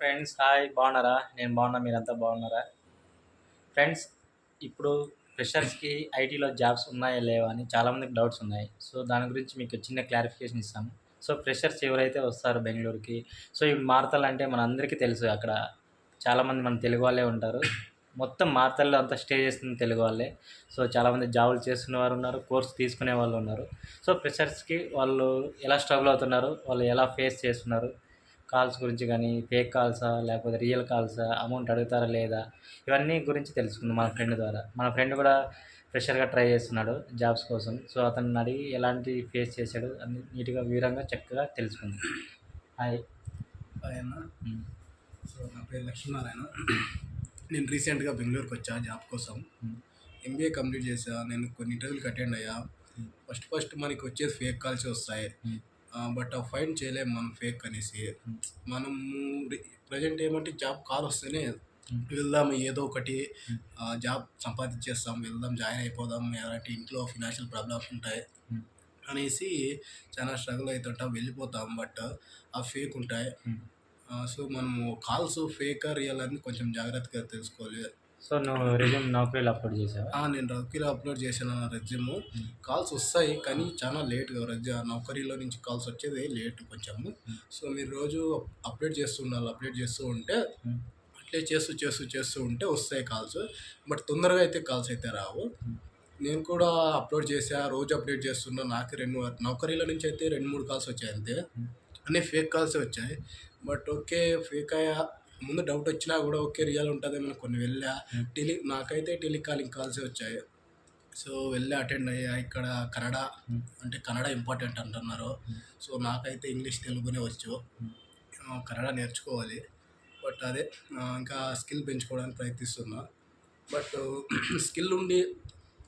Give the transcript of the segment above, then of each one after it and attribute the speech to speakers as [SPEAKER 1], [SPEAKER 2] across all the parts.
[SPEAKER 1] Friends hi బాగున్నారా? నేను బాగున్నా మీరంతా బాగున్నారా? ఫ్రెండ్స్ ఇప్పుడు ఫ్రెషర్స్కి ఐటీలో జాబ్స్ ఉన్నాయా లేవా అని చాలామందికి డౌట్స్ ఉన్నాయి. సో దాని గురించి మీకు చిన్న క్లారిఫికేషన్ ఇస్తాను. సో ఫ్రెషర్స్ ఎవరైతే వస్తారు బెంగళూరుకి సో ఈ మార్తలంటే మన అందరికీ తెలుసు. అక్కడ చాలామంది మన తెలుగు వాళ్ళే ఉంటారు. మొత్తం మార్తల్లో అంతా స్టే చేస్తుంది తెలుగు వాళ్ళే. సో చాలామంది జాబులు చేస్తున్న వారు ఉన్నారు కోర్స్ తీసుకునే వాళ్ళు ఉన్నారు. సో ఫ్రెషర్స్కి వాళ్ళు ఎలా స్ట్రగుల్ అవుతున్నారు వాళ్ళు ఎలా ఫేస్ చేస్తున్నారు కాల్స్ గురించి కానీ ఫేక్ కాల్సా లేకపోతే రియల్ కాల్సా అమౌంట్ అడుగుతారా లేదా ఇవన్నీ గురించి తెలుసుకుందాం మన ఫ్రెండ్ ద్వారా. మన ఫ్రెండ్ కూడా ఫ్రెషర్గా ట్రై చేస్తున్నాడు జాబ్స్ కోసం. సో అతన్ని అడిగి ఎలాంటి ఫేస్ చేశాడు అన్ని నీట్గా వివరంగా చక్కగా తెలుసుకుందాం. హాయ్.
[SPEAKER 2] సో నా పేరు లక్ష్మీనారాయణ. నేను రీసెంట్గా బెంగళూరుకి వచ్చా జాబ్ కోసం. ఎంబీఏ కంప్లీట్ చేసా నేను కొన్ని ఇంటర్వ్యూలకు అటెండ్ అయ్యా. ఫస్ట్ ఫస్ట్ మనకి వచ్చేది ఫేక్ కాల్స్ వస్తాయి. బట్ ఆ ఫైన్ చేయలేము మనం ఫేక్ అనేసి. మనము ప్రజెంట్ ఏమంటే జాబ్ కాల్ వస్తేనే వెళ్దాం ఏదో ఒకటి జాబ్ సంపాదించేస్తాం వెళ్దాం జాయిన్ అయిపోదాం ఎలాంటి ఇంట్లో ఫినాన్షియల్ ప్రాబ్లమ్స్ ఉంటాయి అనేసి చాలా స్ట్రగుల్ అవుతుంటాం వెళ్ళిపోతాం. బట్ ఆ ఫేక్ ఉంటాయి. సో మనము కాల్స్ ఫేక్ రియల్ అని కొంచెం జాగ్రత్తగా తెలుసుకోవాలి.
[SPEAKER 1] సో నువ్వు రెజ్యూమ్ నౌకరీలు అప్లోడ్ చేసావా?
[SPEAKER 2] ఆ, నేను రౌకీలో అప్లోడ్ చేశాను నా రెజ్యూమ్ కాల్స్ వస్తాయి కానీ చాలా లేట్గా రెజ్యూ నౌకరీలో నుంచి కాల్స్ వచ్చేది లేట్ కొంచెము సో మీరు రోజు అప్డేట్ చేస్తూ ఉండాలి అప్డేట్ చేస్తూ ఉంటే అట్లే చేస్తూ చేస్తూ చేస్తూ ఉంటే వస్తాయి కాల్స్ బట్ తొందరగా అయితే కాల్స్ అయితే రావు. నేను కూడా అప్లోడ్ చేసా రోజు అప్డేట్ చేస్తున్నా. నాకు రెండు నౌకరీల నుంచి అయితే రెండు మూడు కాల్స్ వచ్చాయి అంతే. అన్నీ ఫేక్ కాల్స్ వచ్చాయి. బట్ ఓకే ఫేక్ అయ్యా. ముందు డౌట్ వచ్చినా కూడా ఓకే రియల్ ఉంటుందేమో కొన్ని వెళ్ళా. టెలి నాకైతే టెలికాలింగ్ కాల్సే వచ్చాయి. సో వెళ్ళి అటెండ్ అయ్యా ఇక్కడ కన్నడ అంటే కన్నడ ఇంపార్టెంట్ అంటున్నారు. సో నాకైతే ఇంగ్లీష్ తెలుగునే వచ్చు. ఆ, కన్నడ నేర్చుకోవాలి. బట్ అదే ఇంకా స్కిల్ పెంచుకోవడానికి ప్రయత్నిస్తున్నా. బట్ స్కిల్ ఉండి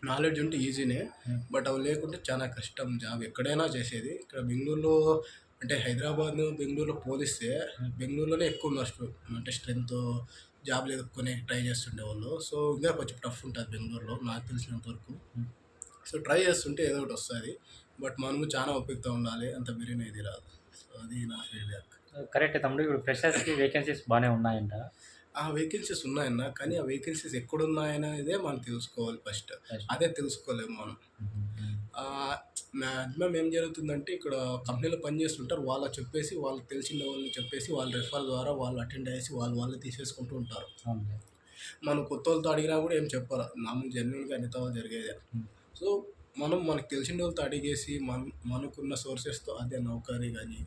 [SPEAKER 2] నాలెడ్జ్ ఉంటే ఈజీనే బట్ అవి లేకుంటే చాలా కష్టం జాబ్ ఎక్కడైనా చేసేది. ఇక్కడ బెంగళూరులో అంటే హైదరాబాద్ బెంగళూరులో పోలిస్తే బెంగళూరులోనే ఎక్కువ ఉన్నారు అంటే స్ట్రెంత్ జాబ్లు ఎదుర్కొని ట్రై చేస్తుండే వాళ్ళు. సో ఇంకా కొంచెం టఫ్ ఉంటుంది బెంగళూరులో నాకు తెలిసినంత వరకు. సో ట్రై చేస్తుంటే ఏదో ఒకటి వస్తుంది. బట్ మనము చాలా ఓపికతో ఉండాలి. అంత బిర్యానీ ఇది రాదు. సో అది నా ఫీడ్బ్యాక్.
[SPEAKER 1] కరెక్ట్ తమ్ముడు. ఇప్పుడు ఫ్రెషర్స్కి వేకెన్సీస్ బాగానే ఉన్నాయంట.
[SPEAKER 2] ఆ వేకెన్సీస్ ఉన్నాయన్న. కానీ ఆ వేకెన్సీస్ ఎక్కడున్నాయనేదే మనం తెలుసుకోవాలి ఫస్ట్ అదే తెలుసుకోలేము మనం. మ్యాక్సిమం ఏం జరుగుతుందంటే ఇక్కడ కంపెనీలో పనిచేస్తుంటారు. వాళ్ళు చెప్పేసి వాళ్ళకి తెలిసిన వాళ్ళని చెప్పేసి వాళ్ళ రెఫర్ ద్వారా వాళ్ళు అటెండ్ అయ్యేసి వాళ్ళు వాళ్ళు తీసేసుకుంటూ ఉంటారు. మనం కొత్త వాళ్ళతో అడిగినా కూడా ఏం చెప్పారు. మామూలు జెన్యున్గా అన్నితో జరిగేదే. సో మనం మనకు తెలిసిన వాళ్ళతో అడిగేసి మన మనకున్న సోర్సెస్తో అదే నౌకరీ కానీ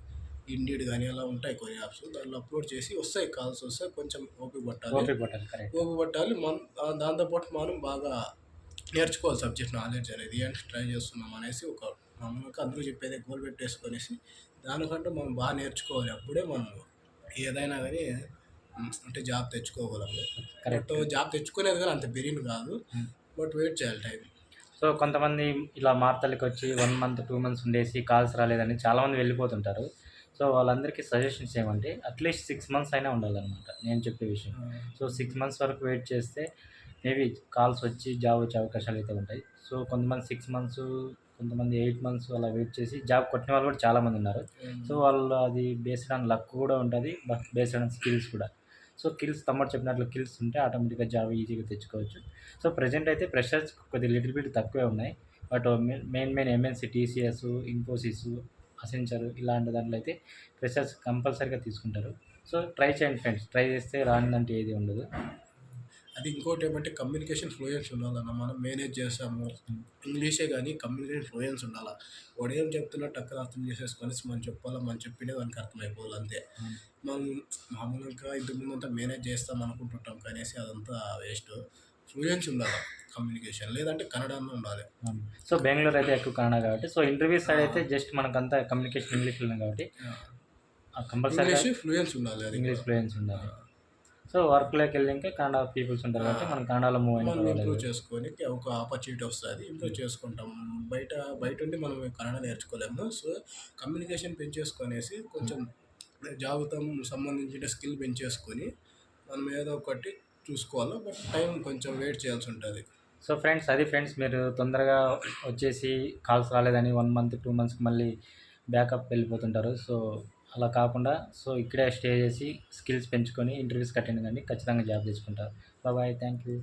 [SPEAKER 2] ఇండియడ్ కానీ అలా ఉంటాయి కొన్ని యాప్స్ దాంట్లో అప్లోడ్ చేసి వస్తాయి కాల్స్ వస్తాయి కొంచెం ఓపిక పట్టాలి.
[SPEAKER 1] ఓపిక పట్టాలి
[SPEAKER 2] ఓపిక పట్టాలి. మన దాంతోపాటు మనం బాగా నేర్చుకోవాలి సబ్జెక్ట్ నాలెడ్జ్ అనేది అంటే ట్రై చేస్తున్నాం అనేసి ఒక మామూలుగా అందరూ చెప్పేది గోల్ పెట్టేసుకొనేసి దానికంటే మనం బాగా నేర్చుకోవాలి. అప్పుడే మనం ఏదైనా కానీ అంటే జాబ్ తెచ్చుకోగలం
[SPEAKER 1] కరెక్ట్
[SPEAKER 2] జాబ్ తెచ్చుకునేది కానీ అంత బిర్యానీ కాదు.
[SPEAKER 1] Hmm.
[SPEAKER 2] బట్ వెయిట్ చేయాలి టైం.
[SPEAKER 1] సో కొంతమంది ఇలా మార్తలకి వచ్చి వన్ మంత్ టూ మంత్స్ ఉండేసి కాల్స్ రాలేదని చాలామంది వెళ్ళిపోతుంటారు. సో వాళ్ళందరికీ సజెషన్స్ ఏమంటే అట్లీస్ట్ సిక్స్ మంత్స్ అయినా ఉండాలన్నమాట. నేను చెప్పే విషయం. సో సిక్స్ మంత్స్ వరకు వెయిట్ చేస్తే మేబీ కాల్స్ వచ్చి జాబ్ వచ్చే అవకాశాలు అయితే ఉంటాయి. సో కొంతమంది సిక్స్ మంత్స్ కొంతమంది ఎయిట్ మంత్స్ అలా వెయిట్ చేసి జాబ్ కొట్టిన వాళ్ళు కూడా చాలామంది ఉన్నారు. సో వాళ్ళు అది బేస్డ్ ఆన్ లక్ కూడా ఉంటుంది బట్ బేస్డ్ ఆన్ స్కిల్స్ కూడా. సో కిల్స్ తమ్ముడు చెప్పినట్లు కిల్స్ ఉంటే ఆటోమేటిక్గా జాబ్ ఈజీగా తెచ్చుకోవచ్చు. సో ప్రజెంట్ అయితే ప్రెషర్స్ కొద్దిగా లిటిల్ బిట్ తక్కువే ఉన్నాయి. But main main MNC TCS Infosys Accenture ఇలాంటి దాంట్లో అయితే ప్రెషర్స్ కంపల్సరీగా తీసుకుంటారు. సో ట్రై చేయండి ఫ్రెండ్స్ ట్రై చేస్తే రానిదంటే ఏది ఉండదు.
[SPEAKER 2] అది ఇంకోటి ఏమంటే కమ్యూనికేషన్ ఫ్లూయెన్స్ ఉండాలన్న మనం మేనేజ్ చేస్తాము. ఇంగ్లీషే కానీ కమ్యూనికేషన్ ఫ్లూయెన్స్ ఉండాలి? వాడు ఏం చెప్తున్నా టక్కన అర్థం చేసేసుకొని మనం చెప్పాలా మనం చెప్పినే దానికి అర్థమైపోవాలి అంతే. మనం మామూలుగా ఇంతకుముందు అంతా మేనేజ్ చేస్తాం అనుకుంటుంటాం కనేసి అదంతా వేస్ట్. ఫ్లూయెన్స్ ఉండాలి కమ్యూనికేషన్ లేదంటే కన్నడలో ఉండాలి.
[SPEAKER 1] సో బెంగళూరు అయితే ఎక్కువ కన్నడ కాబట్టి సో ఇంటర్వ్యూ సైడ్ అయితే జస్ట్ మనకంతా కమ్యూనికేషన్ ఇంగ్లీష్లో కాబట్టి కంపల్సరీగా
[SPEAKER 2] ఇంగ్లీష్ ఫ్లూయెన్స్ ఉండాలి
[SPEAKER 1] ఇంగ్లీష్ ఫ్లూయెన్స్ ఉండాలి. సో వర్క్లోకి వెళ్ళాక కన్నడ పీపుల్స్ ఉంటారు కాబట్టి మనం కన్నడలో మూవ్
[SPEAKER 2] మనం
[SPEAKER 1] అయిన
[SPEAKER 2] ఇంప్రూవ్ చేసుకొని ఒక ఆపర్చునిటీ వస్తుంది. ఇంప్రూవ్ చేసుకుంటాం. బయట బయట ఉండి మనం కన్నడ నేర్చుకోలేము. సో కమ్యూనికేషన్ పెంచేసుకొనేసి కొంచెం జాబుతో సంబంధించిన స్కిల్ పెంచేసుకొని మనం ఏదో ఒకటి చూసుకోవాలి. బట్ టైం కొంచెం వెయిట్ చేయాల్సి ఉంటుంది.
[SPEAKER 1] సో ఫ్రెండ్స్ అది ఫ్రెండ్స్ మీరు తొందరగా వచ్చేసి కాల్స్ రాలేదని వన్ మంత్ టూ మంత్స్కి మళ్ళీ బ్యాకప్ వెళ్ళిపోతుంటారు. సో అలా కాకుండా సో ఇక్కడే స్టే చేసి స్కిల్స్ పెంచుకొని ఇంటర్వ్యూస్కి అటెండ్ కానీ ఖచ్చితంగా జాబ్ తెచ్చుకుంటారు బాయ్ థ్యాంక్ యూ